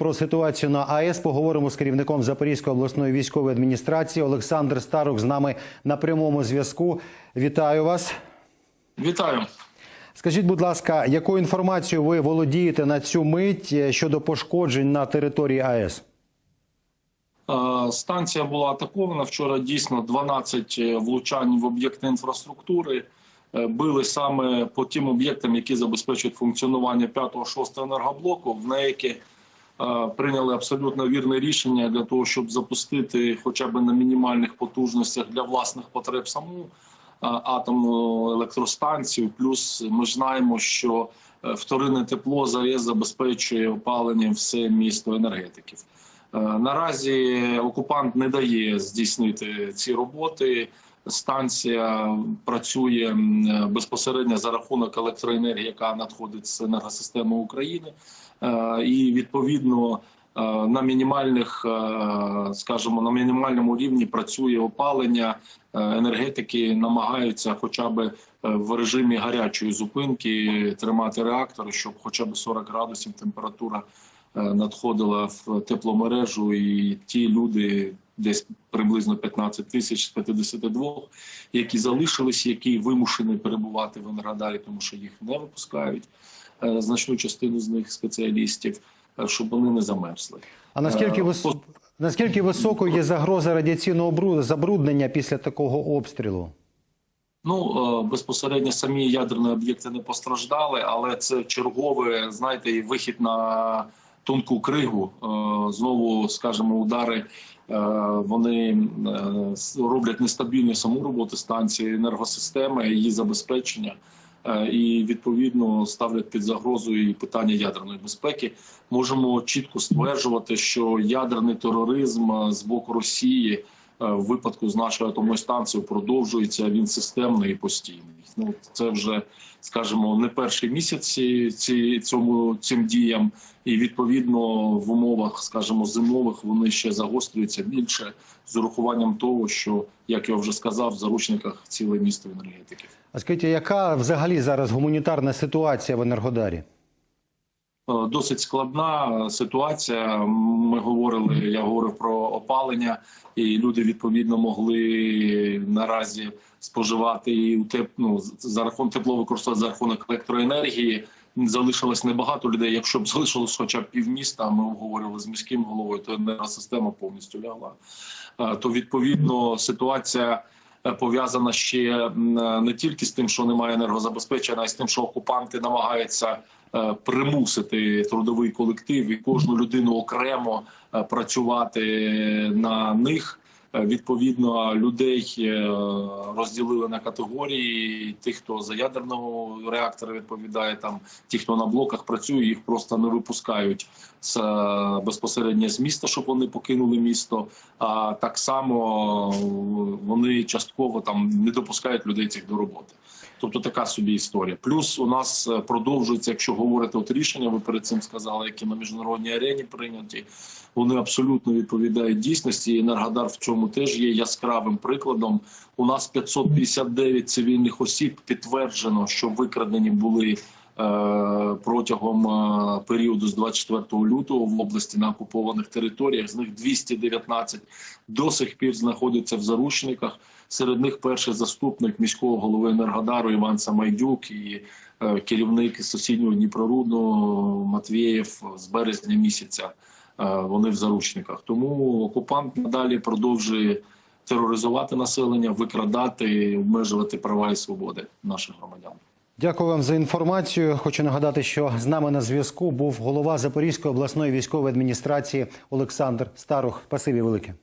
про ситуацію на АЕС поговоримо з керівником Запорізької обласної військової адміністрації Олександр Старух з нами на прямому зв'язку. Вітаю вас. Вітаю. Скажіть, будь ласка, якою інформацією ви володієте на цю мить е, щодо пошкоджень на території АЕС? Е, Станція була атакована вчора. Дійсно 12 влучань в об'єкти інфраструктури. Е, Били саме по тим об'єктам, які забезпечують функціонування 5-6 енергоблоку, в неякі е, прийняли абсолютно вірне рішення для того, щоб запустити хоча б на мінімальних потужностях для власних потреб саму е, атомну електростанцію. Плюс ми ж знаємо, що е, вторинне тепло ЗАЕС забезпечує опаленням все місто енергетиків. Е, Наразі окупант не дає здійснити ці роботи. Станція працює безпосередньо за рахунок електроенергії, яка надходить з енергосистеми України, Е, і відповідно е, на мінімальних, е, скажімо, на мінімальному рівні працює опалення. Енергетики намагаються, хоча б в режимі гарячої зупинки, тримати реактори, щоб хоча б 40 градусів температура надходила в тепломережу, і ті люди, десь приблизно 15 тисяч з 52, які залишились, які вимушені перебувати в Енергодарі, тому що їх не випускають. е, Значну частину з них спеціалістів, е, щоб вони не замерзли. А наскільки Е, вис... по- наскільки високою є загроза радіаційного забруднення після такого обстрілу? Ну безпосередньо самі ядерні об'єкти не постраждали, але це чергове, знаєте, вихід на тонку кригу. Знову скажімо, удари е, вони е, роблять нестабільну саму роботу станції, енергосистеми, її забезпечення. е, І відповідно ставлять під загрозу і питання ядерної безпеки. Можемо чітко стверджувати, що ядерний тероризм з боку Росії в випадку з нашою атомною станцією продовжується. Він системний і постійний. Ну це вже скажімо не перший місяць ці, ці цьому цим діям, і відповідно в умовах, скажімо, зимових вони ще загострюються більше з урахуванням того, що як я вже сказав, в заручниках ціле місто енергетиків. А скажіть, яка взагалі зараз гуманітарна ситуація в Енергодарі? Е, Досить складна ситуація. Ми говорили, я говорив про опалення, і люди відповідно могли наразі споживати і у теп... ну, за рахунок тепло використовувати за рахунок електроенергії. Залишилось небагато людей. Якщо б залишилось хоча б півміста, ми обговорили з міським головою, то енергосистема повністю лягла. Е, То відповідно ситуація е, пов'язана ще не тільки з тим, що немає енергозабезпечення, а й з тим, що окупанти намагаються е, примусити трудовий колектив і кожну людину окремо е, працювати на них. Е, Відповідно, людей е, розділили на категорії. Тих, хто за ядерного реактора відповідає, там ті, хто на блоках працює, їх просто не випускають з е, безпосередньо з міста, щоб вони покинули місто. А так само вони частково там не допускають людей цих до роботи. Тобто така собі історія. Плюс у нас продовжується, якщо говорити от рішення, ви перед цим сказали, які на міжнародній арені прийняті. Вони абсолютно відповідають дійсності. І Енергодар в цьому теж є яскравим прикладом. У нас 559 цивільних осіб підтверджено, що викрадені були. е, Протягом е, періоду з 24 лютого в області на окупованих територіях з них 219 до сих пір знаходяться в заручниках. Серед них перший заступник міського голови Енергодару Іван Самайдюк і е, керівник сусіднього Дніпрорудного Матвієв з березня місяця. Е, Вони в заручниках. Тому окупант надалі продовжує тероризувати населення, викрадати, обмежувати права і свободи наших громадян. Дякую вам за інформацію. Хочу нагадати, що з нами на зв'язку був голова Запорізької обласної військової адміністрації Олександр Старух. Спасибі велике.